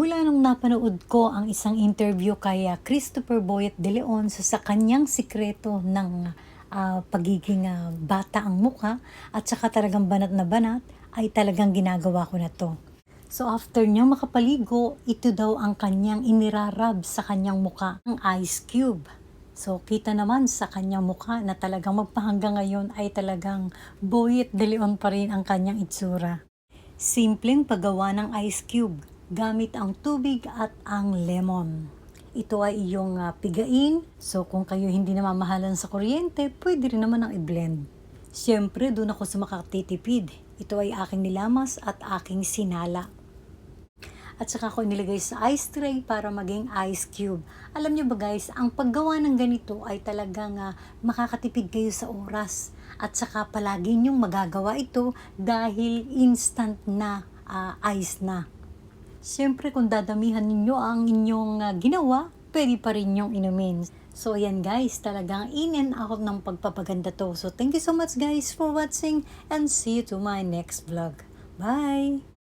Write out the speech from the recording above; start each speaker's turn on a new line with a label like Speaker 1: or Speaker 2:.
Speaker 1: Mula nung napanood ko ang isang interview kay ah, Christopher Boyet de Leon so sa kanyang sikreto ng ah, pagiging ah, bata ang muka at saka talagang banat na banat ay talagang ginagawa ko na to. So after niya makapaligo, ito daw ang kanyang inirarab sa kanyang muka, ang ice cube. So kita naman sa kanyang muka na talagang magpahanggang ngayon ay talagang Boyet de Leon pa rin ang kanyang itsura. Simpleng paggawa ng ice cube gamit ang tubig at ang lemon. Ito ay iyong ah, pigain. So kung kayo hindi namamahalan sa kuryente, pwede rin naman ang i-blend. Siyempre, doon ako sa makatitipid. Ito ay aking nilamas at aking sinala. At saka ko nilagay sa ice tray para maging ice cube. Alam niyo ba guys, ang paggawa ng ganito ay talagang ah, makakatipid kayo sa oras. At saka palagi niyong magagawa ito dahil instant na ah, ice na. Siyempre kung dadamihan ninyo ang inyong ah, ginawa, pwede pa rin yung inumin. So ayan guys, talagang in and out ng pagpapaganda to. So thank you so much guys for watching and see you to my next vlog. Bye!